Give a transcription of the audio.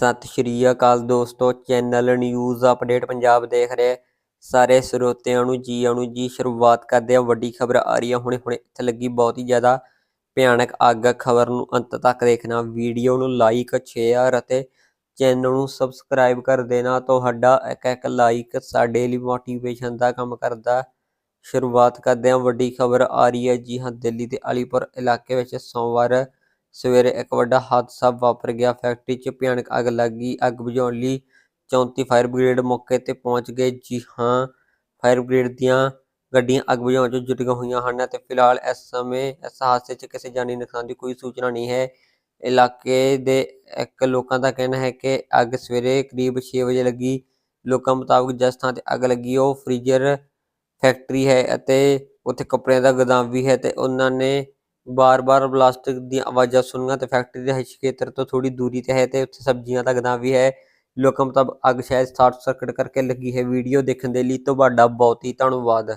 ਸਤਿ ਸ਼੍ਰੀ ਅਕਾਲ ਦੋਸਤੋ, channel news update Punjab ਦੇਖ ਰਹੇ ਸਾਰੇ ਸਰੋਤਿਆਂ ਨੂੰ ਜੀ ਆਇਆਂ ਨੂੰ ਜੀ ਸ਼ੁਰੂਆਤ ਕਰਦੇ ਆ ਵੱਡੀ ਖਬਰ ਆ ਰਹੀ ਹੈ। ਹੁਣੇ ਹੁਣੇ ਇੱਥੇ ਲੱਗੀ ਬਹੁਤ ਹੀ ਜ਼ਿਆਦਾ ਭਿਆਨਕ ਅੱਗ। ਖਬਰ ਨੂੰ ਅੰਤ ਤੱਕ ਦੇਖਣਾ। ਵੀਡੀਓ ਨੂੰ ਲਾਈਕ ਸ਼ੇਅਰ ਅਤੇ ਚੈਨਲ ਨੂੰ ਸਬਸਕ੍ਰਾਈਬ ਕਰ ਦੇਣਾ। ਤੁਹਾਡਾ ਇੱਕ ਇੱਕ ਲਾਈਕ ਸਾਡੇ ਲਈ ਮੋਟੀਵੇਸ਼ਨ ਦਾ ਕੰਮ ਕਰਦਾ ਸ਼ੁਰੂਆਤ ਕਰਦੇ ਹਾਂ। ਵੱਡੀ ਖਬਰ ਆ ਰਹੀ ਹੈ ਜੀ, ਹਾਂ, ਦਿੱਲੀ ਦੇ ਅਲੀਪੁਰ ਇਲਾਕੇ ਵਿੱਚ ਸੋਮਵਾਰ ਸਵੇਰੇ ਇੱਕ ਵੱਡਾ ਹਾਦਸਾ ਵਾਪਰ ਗਿਆ। ਫੈਕਟਰੀ 'ਚ ਭਿਆਨਕ ਅੱਗ ਲੱਗ ਗਈ। ਅੱਗ ਬੁਝਾਉਣ ਲਈ 34 ਫਾਇਰ ਬ੍ਰਿਗੇਡ ਮੌਕੇ ਤੇ ਪਹੁੰਚ ਗਏ। ਜੀ ਹਾਂ, ਫਾਇਰ ਬ੍ਰਿਗੇਡ ਦੀਆਂ ਗੱਡੀਆਂ ਅੱਗ ਬੁਝਾਉਣ 'ਚ ਜੁਟੀਆਂ ਹੋਈਆਂ ਹਨ ਤੇ ਫਿਲਹਾਲ ਇਸ ਸਮੇਂ ਇਸ ਹਾਦਸੇ 'ਚ ਕਿਸੇ ਜਾਨੀ ਨੁਕਸਾਨ ਦੀ ਕੋਈ ਸੂਚਨਾ ਨਹੀਂ ਹੈ। ਇਲਾਕੇ ਦੇ ਇੱਕ ਲੋਕਾਂ ਦਾ ਕਹਿਣਾ ਹੈ ਕਿ ਅੱਗ ਸਵੇਰੇ ਕਰੀਬ 6 ਵਜੇ ਲੱਗੀ। ਲੋਕਾਂ ਮੁਤਾਬਕ ਜਿਸ ਥਾਂ ਤੇ ਅੱਗ ਲੱਗੀ, ਉਹ ਫ੍ਰੀਜ਼ਰ ਫੈਕਟਰੀ ਹੈ ਅਤੇ ਉੱਥੇ ਕੱਪੜਿਆਂ ਦਾ ਗੋਦਾਮ ਵੀ ਹੈ ਤੇ ਉਹਨਾਂ ਨੇ ਬਾਰ-ਬਾਰ ਬਲਾਸਟਿਕ ਦੀਆਂ ਆਵਾਜ਼ਾਂ ਸੁਣੀਆਂ ਤੇ ਫੈਕਟਰੀ ਦੇ ਖੇਤਰ ਤੋਂ ਥੋੜੀ ਦੂਰੀ ਤੇ ਹੈ ਤੇ ਉੱਥੇ ਸਬਜ਼ੀਆਂ ਦਾ ਗੋਦਾਮ ਵੀ ਹੈ। ਲੋਕਾਂ ਮੁਤਾਬਕ ਅੱਗ ਸ਼ਾਇਦ ਸ਼ਾਰਟ ਸਰਕਟ ਕਰਕੇ ਲੱਗੀ ਹੈ। ਵੀਡੀਓ ਦੇਖਣ ਦੇ ਲਈ ਤੁਹਾਡਾ ਬਹੁਤ ਹੀ ਧੰਨਵਾਦ।